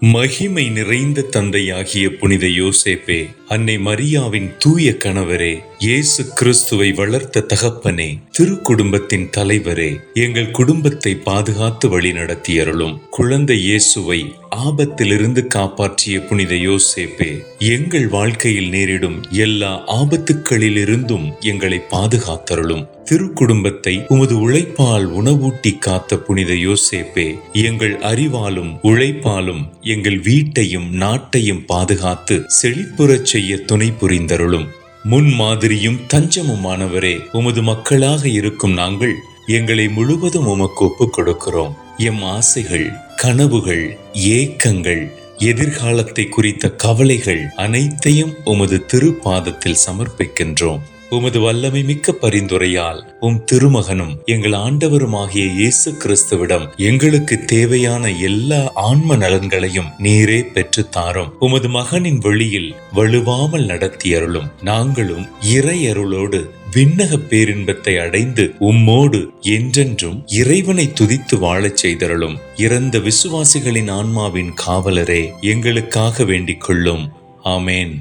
மகிமை நிறைந்த தந்தையாகிய புனித யோசேப்பே அன்னை மரியாவின் தூய கணவரே இயேசு கிறிஸ்துவை வளர்த்த தகப்பனே திருக்குடும்பத்தின் தலைவரே எங்கள் குடும்பத்தை பாதுகாத்து வழி நடத்தியருளும் குழந்தை இயேசுவை ஆபத்திலிருந்து காப்பாற்றிய புனித யோசேப்பே எங்கள் வாழ்க்கையில் நேரிடும் எல்லா ஆபத்துக்களிலிருந்தும் எங்களை பாதுகாத்தருளும். திருக்குடும்பத்தை உமது உழைப்பால் உணவூட்டி காத்த புனித யோசேப்பே எங்கள் அறிவாலும் உழைப்பாலும் எங்கள் வீட்டையும் நாட்டையும் பாதுகாத்து செழிப்புறச் செய்ய துணை புரிந்தருளும். முன்மாதிரியும் தஞ்சமுமானவரே உமது மக்களாக இருக்கும் நாங்கள் எங்களை முழுவதும் உமக்கு ஒப்புக் கொடுக்கிறோம் எம் ஆசைகள் கனவுகள் ஏக்கங்கள் எதிர்காலத்தை குறித்த கவலைகள் அனைத்தையும் உமது திருப்பாதத்தில் சமர்ப்பிக்கின்றோம். உமது வல்லமை மிக்க பரிந்துரையால் உம் திருமகனும் எங்கள் ஆண்டவருமாகிய இயேசு கிறிஸ்துவிடம் எங்களுக்கு தேவையான எல்லா ஆன்ம நலன்களையும் நீரே பெற்று தாரும். உமது மகனின் வழியில் வலுவாமல் நடத்தியருளும். நாங்களும் இறையருளோடு விண்ணக பேரின்பத்தை அடைந்து உம்மோடு என்றென்றும் இறைவனை துதித்து வாழச் செய்தருளும். இறந்த விசுவாசிகளின் ஆன்மாவின் காவலரே எங்களுக்காக வேண்டிக் கொள்ளும். ஆமேன்.